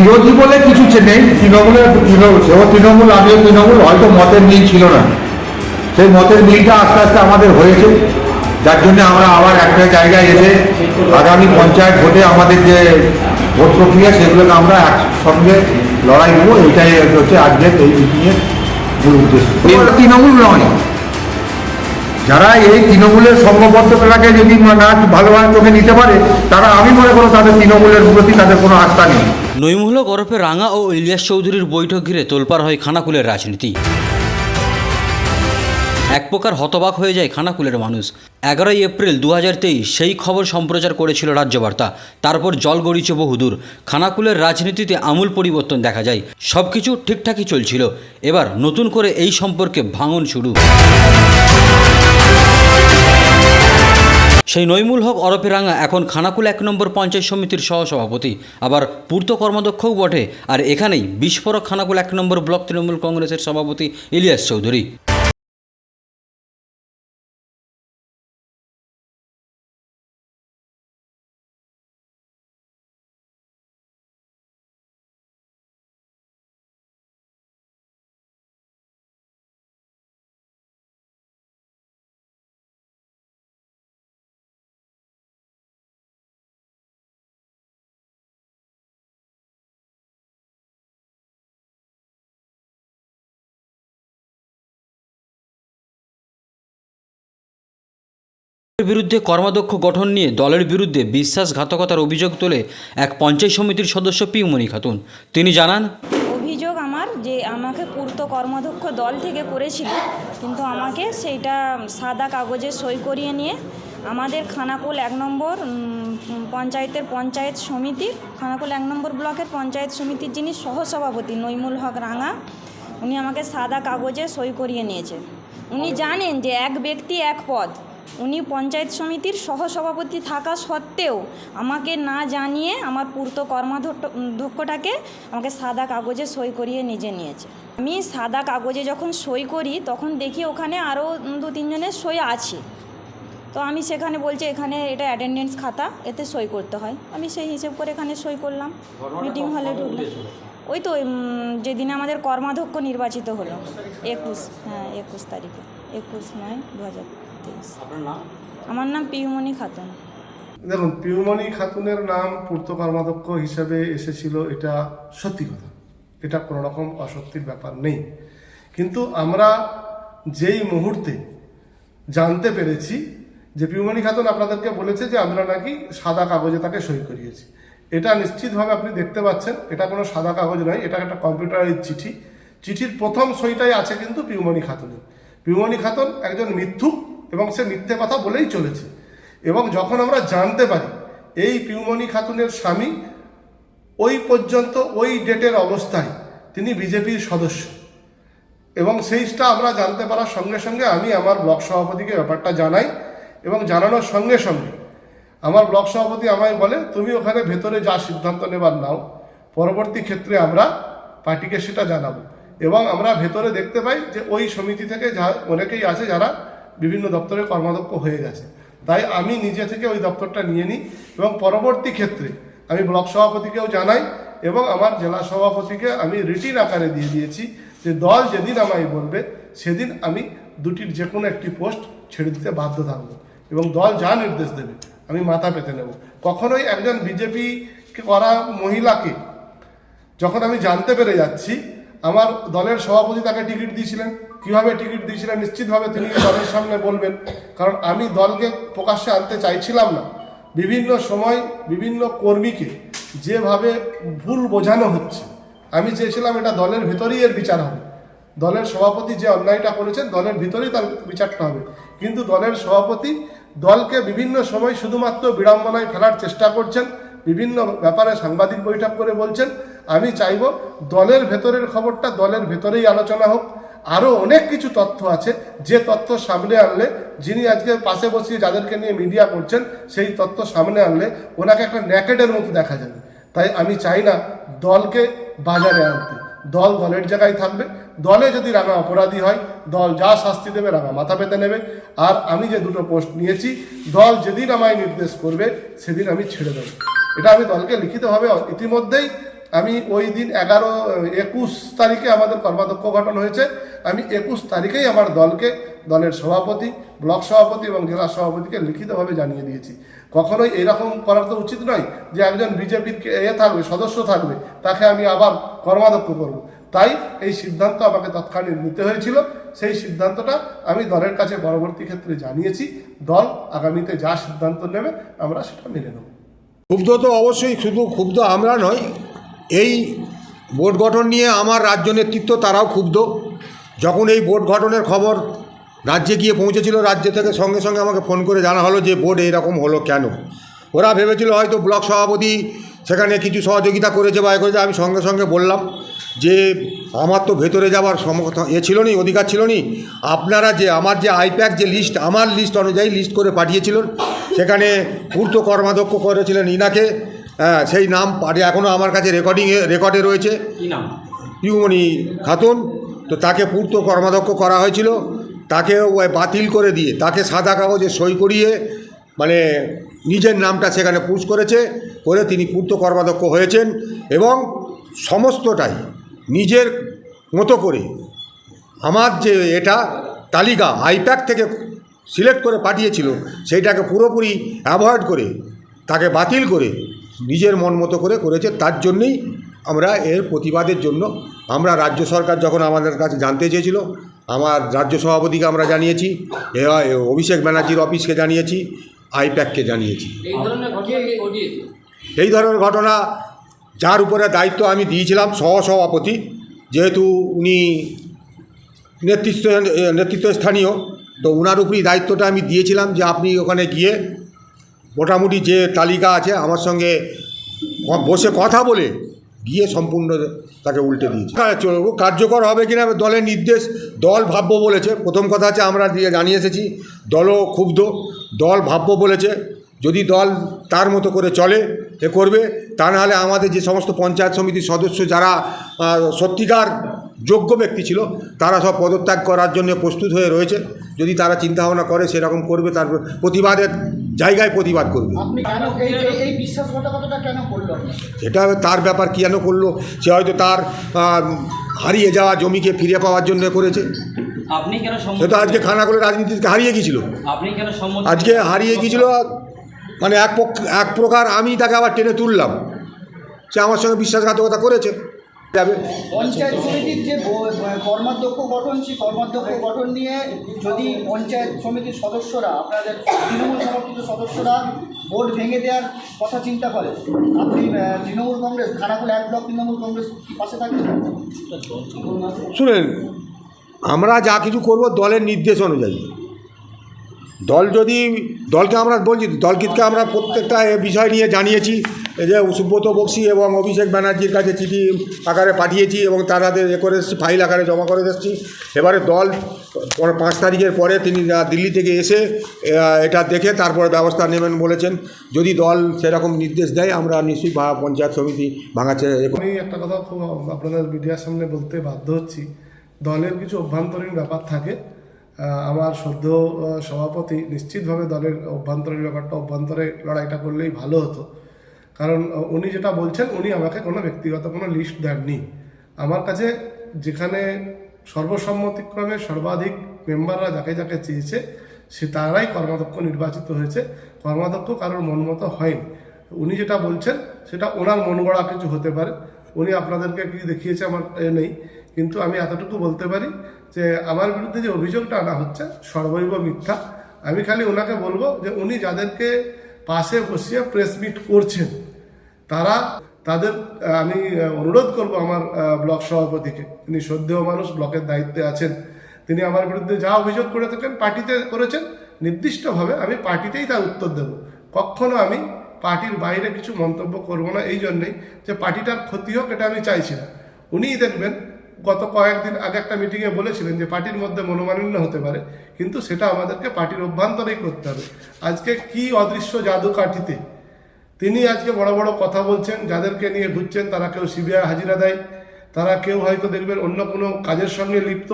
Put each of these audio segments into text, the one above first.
বিরোধী বলে কিছু নেই তৃণমূলের, তৃণমূল সেও তৃণমূল, আমিও তৃণমূল, হয়তো মতের মিল ছিল না। সেই মতের মিলটা আস্তে আস্তে আমাদের হয়েছে। যার জন্য আমরা আবার একটা জায়গায় এসে আগামী পঞ্চায়েত ভোটে আমাদের যে ভোট প্রক্রিয়া, সেগুলোকে আমরা একসঙ্গে লড়াই দেবো এটাই হচ্ছে আজকের এই মিটিংয়ের মূল উদ্দেশ্য। তৃণমূল নয়। যারা এই তৃণমূলের সংঘবদ্ধতাকে যদি না ভালোভাবে চোখে নিতে পারে, তারা আমি মনে করো তাদের তৃণমূলের প্রতি তাদের কোনো আস্থা নেই। নৈমুহলক ওরফে রাঙা ও ইলিয়াস চৌধুরীর বৈঠক ঘিরে তোলপাড় হয় খানাকুলের রাজনীতি। এক প্রকার হতবাক হয়ে যায় খানাকুলের মানুষ। এগারোই এপ্রিল দু হাজার তেইশ সেই খবর সম্প্রচার করেছিল রাজ্যবার্তা। তারপর জল গড়িয়েছে বহুদূর। খানাকুলের রাজনীতিতে আমূল পরিবর্তন দেখা যায়। সব কিছু ঠিকঠাকই চলছিল। এবার নতুন করে এই সম্পর্কে ভাঙন শুরু। সেই নৈমুল হক অরপে রাঙা এখন খানাকুল এক নম্বর পঞ্চায়েত সমিতির সহসভাপতি। আবার পূর্ত কর্মদক্ষও বটে। আর এখানেই বিস্ফোরক খানাকুল এক নম্বর ব্লক তৃণমূল কংগ্রেসের সভাপতি ইলিয়াস চৌধুরী। বিরুদ্ধে কর্মাধ্যক্ষ গঠন নিয়ে দলের বিরুদ্ধে বিশ্বাসঘাতকতার অভিযোগ তোলে এক পঞ্চায়েত সমিতির সদস্য পিউমণি খাতুন। তিনি জানান, অভিযোগ আমার যে আমাকে পূর্ত কর্মাধ্যক্ষ দল থেকে করেছিল, কিন্তু আমাকে সেইটা সাদা কাগজে সই করিয়ে নিয়ে আমাদের খানাকুল এক নম্বর পঞ্চায়েতের পঞ্চায়েত সমিতি, খানাকুল এক নম্বর ব্লকের পঞ্চায়েত সমিতির যিনি সহসভাপতি নইমুল হক রাঙা, উনি আমাকে সাদা কাগজে সই করিয়ে নিয়েছে। উনি জানেন যে এক ব্যক্তি এক পদ। উনি পঞ্চায়েত সমিতির সহসভাপতি থাকা সত্ত্বেও আমাকে না জানিয়ে আমার পূর্ত কর্মাধ্যক্ষটাকে আমাকে সাদা কাগজে সই করিয়ে নিজে নিয়েছে। আমি সাদা কাগজে যখন সই করি তখন দেখি ওখানে আরও দু তিনজনের সই আছে। তো আমি সেখানে বলছি এখানে এটা অ্যাটেন্ডেন্স খাতা এতে সই করতে হয়। আমি সেই হিসেব করে এখানে সই করলাম। মিটিং হলে ঢুকলাম। ওই তো যেদিন আমাদের কর্মাধ্যক্ষ নির্বাচিত হলো একুশ হ্যাঁ একুশ তারিখে একুশ নয় দু হাজার তেইশ আমার নাম পিউমণি খাতুন। দেখুন পিউমণি খাতুনের নাম পূর্ত কর্মাধ্যক্ষ হিসেবে এসেছিল এটা সত্যি কথা। এটা কোনো রকম অসত্যির ব্যাপার নেই। কিন্তু আমরা যেই মুহূর্তে জানতে পেরেছি যে পিউমণি খাতুন আপনাদেরকে বলেছে যে আমরা নাকি সাদা কাগজে তাকে সই করিয়েছি। এটা নিশ্চিতভাবে আপনি দেখতে পাচ্ছেন এটা কোনো সাদা কাগজ নয় এটা একটা কম্পিউটারাইজ চিঠি। চিঠির প্রথম সইটাই আছে কিন্তু পিউমণি খাতুনের। পিউমণি খাতুন একজন মিথ্যুক এবং সে মিথ্যে কথা বলেই চলেছে। এবং যখন আমরা জানতে পারি এই পিউমণি খাতুনের স্বামী ওই পর্যন্ত ওই ডেটের অবস্থায় তিনি বিজেপির সদস্য। এবং সেইটা আমরা জানতে পারার সঙ্গে সঙ্গে আমি আমার ব্লক সভাপতিকে ব্যাপারটা জানাই এবং জানানোর সঙ্গে সঙ্গে আমার ব্লক সভাপতি আমায় বলে, তুমি ওখানে ভেতরে যা সিদ্ধান্ত নেবার নাও, পরবর্তী ক্ষেত্রে আমরা পার্টিকে সেটা জানাব। এবং আমরা ভেতরে দেখতে পাই যে ওই সমিতি থেকে যা অনেকেই আছে যারা বিভিন্ন দপ্তরে কর্মাধ্যক্ষ হয়ে গেছে। তাই আমি নিজে থেকে ওই দপ্তরটা নিয়ে নিই এবং পরবর্তী ক্ষেত্রে আমি ব্লক সভাপতিকেও জানাই এবং আমার জেলা সভাপতিকে আমি রিটিন আকারে দিয়ে দিয়েছি যে দল যেদিন আমায় বলবে, সেদিন আমি দুটির যে কোনো একটি পোস্ট ছেড়ে দিতে বাধ্য থাকব এবং দল যা নির্দেশ দেবে আমি মাথা পেতে নেব। কখনোই একজন বিজেপি করা মহিলাকে যখন আমি জানতে পেরে যাচ্ছি আমার দলের সভাপতি তাকে টিকিট দিয়েছিলেন। কীভাবে টিকিট দিয়েছিলেন নিশ্চিতভাবে তিনি দলের সামনে বলবেন। কারণ আমি দলকে প্রকাশ্যে আনতে চাইছিলাম না। বিভিন্ন সময় বিভিন্ন কর্মীকে যেভাবে ভুল বোঝানো হচ্ছে, আমি চেয়েছিলাম এটা দলের ভেতরেই এর বিচার হবে। দলের সভাপতি যে অন্যায়টা করেছেন, দলের ভিতরেই তার বিচারটা হবে। কিন্তু দলের সভাপতি দলকে বিভিন্ন সময় শুধুমাত্র বিড়ম্বনায় ফেলার চেষ্টা করছেন, বিভিন্ন ব্যাপারে সাংবাদিক বৈঠক করে বলছেন আমি চাইব দলের ভেতরের খবরটা দলের ভেতরেই আলোচনা হোক। আরও অনেক কিছু তথ্য আছে। যে তথ্য সামনে আনলে, যিনি আজকে পাশে বসিয়ে যাদেরকে নিয়ে মিডিয়া করছেন, সেই তথ্য সামনে আনলে ওনাকে একটা ন্যাকেডের মতো দেখা যাবে। তাই আমি চাই না দলকে বাজারে আনতে। দল দলের জায়গায় থাকবে। দলে যদি রাঙা অপরাধী হয়, দল যা শাস্তি দেবে রাঙা মাথা পেতে নেবে। আর আমি যে দুটো পোস্ট নিয়েছি, দল যেদিন আমায় নির্দেশ করবে, সেদিন আমি ছেড়ে দেবো। এটা আমি দলকে লিখিতভাবে ইতিমধ্যেই আমি ওই দিন এগারো, একুশ তারিখে আমাদের কর্মাধ্যক্ষ গঠন হয়েছে। আমি একুশ তারিখেই আমার দলকে, দলের সভাপতি, ব্লক সভাপতি এবং জেলা সভাপতিকে লিখিতভাবে জানিয়ে দিয়েছি। কখনোই এরকম করা তো উচিত নয় যে একজন বিজেপির এ থাকবে, সদস্য থাকবে, তাকে আমি আবার কর্মাধ্যক্ষ করব। তাই এই সিদ্ধান্ত আমাকে তৎকালীন নিতে হয়েছিল। সেই সিদ্ধান্তটা আমি দলের কাছে পরবর্তী ক্ষেত্রে জানিয়েছি। দল আগামীতে যা সিদ্ধান্ত নেবে, আমরা সেটা মেনে নেব। ক্ষুব্ধ তো অবশ্যই, শুধু ক্ষুব্ধ আমরা নয় এই বোর্ড গঠন নিয়ে আমার রাজ্য নেতৃত্ব তারাও ক্ষুব্ধ। যখন এই বোর্ড গঠনের খবর রাজ্যে গিয়ে পৌঁছেছিল, রাজ্য থেকে সঙ্গে সঙ্গে আমাকে ফোন করে জানা হলো যে বোর্ড এইরকম হলো কেন। ওরা ভেবেছিল হয়তো ব্লক সভাপতি সেখানে কিছু সহযোগিতা করেছে বা এ করেছে, আমি সঙ্গে সঙ্গে বললাম যে আমার তো ভেতরে যাওয়ার সমর্থন এ ছিল নি অধিকার ছিল নি আপনারা যে আমার যে আইপ্যাক যে লিস্ট, আমার লিস্ট অনুযায়ী লিস্ট করে পাঠিয়েছিলেন, সেখানে পূর্ত কর্মাধ্যক্ষ করেছিলেন ইনাকে। হ্যাঁ, সেই নাম পাঠিয়ে এখনও আমার কাছে রেকর্ডিংয়ে রেকর্ডে রয়েছে। নাম? পিউমণি খাতুন। তো তাকে পূর্ত কর্মাধ্যক্ষ করা হয়েছিল। তাকে বাতিল করে দিয়ে তাকে সাদা কাগজে সই করিয়ে মানে নিজের নামটা সেখানে পুশ করেছে করে তিনি পূর্ত কর্মাধ্যক্ষ হয়েছেন এবং সমস্তটাই নিজের মতো করে আমার যে এটা তালিকা আইপ্যাক থেকে সিলেক্ট করে পাঠিয়েছিল সেইটাকে পুরোপুরি অ্যাভয়েড করে তাকে বাতিল করে নিজের মন মতো করে করেছে তার জন্যেই আমরা এর প্রতিবাদের জন্য আমরা রাজ্য সরকার যখন আমাদের কাছে জানতে চেয়েছিল আমার রাজ্য সভাপতিকে আমরা জানিয়েছি অভিষেক ব্যানার্জির অফিসকে জানিয়েছি আইপ্যাককে জানিয়েছি। এই ধরনের ঘটনা যার উপরে দায়িত্ব আমি দিয়েছিলাম সহসভাপতি যেহেতু উনি নেতৃত্ব নেতৃত্ব স্থানীয় তো ওনার উপরই দায়িত্বটা আমি দিয়েছিলাম যে আপনি ওখানে গিয়ে মোটামুটি যে তালিকা আছে আমার সঙ্গে বসে কথা বলে গিয়ে সম্পূর্ণ তাকে উল্টে দিয়েছি। হ্যাঁ, কার্যকর হবে কিনা দলের নির্দেশ দল ভাব্য বলেছে। প্রথম কথা আছে আমরা দিয়ে জানিয়ে এসেছি দলও ক্ষুব্ধ দল ভাব্য বলেছে যদি দল তার মতো করে চলে এ করবে তা নাহলে আমাদের যে সমস্ত পঞ্চায়েত সমিতির সদস্য যারা সত্যিকার যোগ্য ব্যক্তি ছিল তারা সব পদত্যাগ করার জন্য প্রস্তুত হয়ে রয়েছে। যদি তারা চিন্তাভাবনা করে সেরকম করবে তার প্রতিবাদের জায়গায় প্রতিবাদ করবে? সেটা তার ব্যাপার কেন করল? সে হয়তো তার হারিয়ে যাওয়া জমিকে ফিরে পাওয়ার জন্য করেছে। আপনি কেন সে সম্মতি তো আজকে খানাগুলো রাজনীতিকে হারিয়ে গিয়েছিল। আপনি কেন আজকে হারিয়ে গিয়েছিল মানে এক পক্ষ এক প্রকার আমি তাকে আবার টেনে তুললাম। সে আমার সঙ্গে বিশ্বাসঘাতকতা করেছে। যাবে। পঞ্চায়েত সমিতির যে কর্মাধ্যক্ষ গঠন সেই কর্মাধ্যক্ষ গঠন নিয়ে যদি পঞ্চায়েত সমিতির সদস্যরা আপনাদের তৃণমূল সমর্থিত সদস্যরা ভোট ভেঙে দেওয়ার কথা চিন্তা করে আপনি তৃণমূল কংগ্রেস খানাকুল এক ব্লক তৃণমূল কংগ্রেস পাশে থাকবে? শুনেন আমরা যা কিছু করব দলের নির্দেশ অনুযায়ী। দল যদি দলকে আমরা বলছি দলকিতকে আমরা প্রত্যেকটা এ বিষয় নিয়ে জানিয়েছি এই যে সুব্রত বক্সি এবং অভিষেক ব্যানার্জির কাছে চিঠি আকারে পাঠিয়েছি এবং তারাদের এ করে এসেছি ফাইল আকারে জমা করে এসেছি। এবারে দল পাঁচ তারিখের পরে তিনি দিল্লি থেকে এসে এটা দেখে তারপরে ব্যবস্থা নেবেন বলেছেন। যদি দল সেরকম নির্দেশ দেয়, আমরা নিশ্চয়ই পঞ্চায়েত সমিতি ভাঙাচ্ছে আমি একটা কথা আপনাদের মিডিয়ার সামনে বলতে বাধ্য হচ্ছি। দলের কিছু অভ্যন্তরীণ ব্যাপার থাকে। আমার সদ্য সভাপতি নিশ্চিতভাবে দলের অভ্যন্তরীণ ব্যাপারটা অভ্যন্তরে লড়াইটা করলেই ভালো হতো। কারণ উনি যেটা বলছেন, উনি আমাকে কোনো ব্যক্তিগত কোনো লিস্ট দেননি। আমার কাছে যেখানে সর্বসম্মতিক্রমে সর্বাধিক মেম্বাররা যাকে যাকে চেয়েছে, সে তারাই কর্মাধ্যক্ষ নির্বাচিত হয়েছে। কর্মাধ্যক্ষ কারোর মন মতো হয়নি। উনি যেটা বলছেন, সেটা ওনার মন গড়া কিছু হতে পারে। উনি আপনাদেরকে কি দেখিয়েছে আমার এ নেই। কিন্তু আমি এতটুকু বলতে পারি যে, আমার বিরুদ্ধে যে অভিযোগটা আনা হচ্ছে, সর্বৈব মিথ্যা। আমি খালি ওনাকে বলব যে, উনি যাদেরকে পাশে বসিয়ে প্রেস মিট করছেন তারা তাদের আমি অনুরোধ করব আমার ব্লক সভাপতিকে। তিনি শ্রদ্ধেয় মানুষ, ব্লকের দায়িত্বে আছেন। তিনি আমার বিরুদ্ধে যা অভিযোগ করে থাকেন, পার্টিতে করেছেন। নির্দিষ্টভাবে আমি পার্টিতেই তার উত্তর দেব। কখনো আমি পার্টির বাইরে কিছু মন্তব্য করব না এই জন্যেই যে পার্টিটার ক্ষতি হোক, এটা আমি চাইছি না। উনিই দেখবেন, গত কয়েকদিন আগে একটা মিটিংয়ে বলেছিলেন যে পার্টির মধ্যে মনোমালিন্য হতে পারে, কিন্তু সেটা আমাদেরকে পার্টির অভ্যন্তরেই করতে হবে। আজকে কি অদৃশ্য জাদু কাঠিতে তিনি আজকে বড় বড় কথা বলছেন, যাদেরকে নিয়ে ঘুরছেন, তারা কেউ সিবিআই হাজিরা দেয়, তারা কেউ হয়তো দেখবেন অন্য কোনো কাজের সঙ্গে লিপ্ত,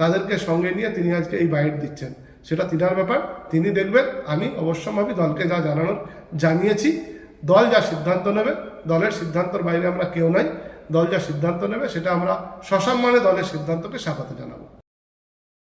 তাদেরকে সঙ্গে নিয়ে তিনি আজকে এই বাইট দিচ্ছেন। সেটা তিনার ব্যাপার। তিনি দেখবেন, আমি অবশ্যভাবে দলকে যা জানানোর, জানিয়েছি, দল যা সিদ্ধান্ত নেবে, দলের সিদ্ধান্তর বাইরে আমরা কেউ নাই, দল যা সিদ্ধান্ত নেবে, সেটা আমরা সসম্মানে দলের সিদ্ধান্তকে স্বাগত জানাব।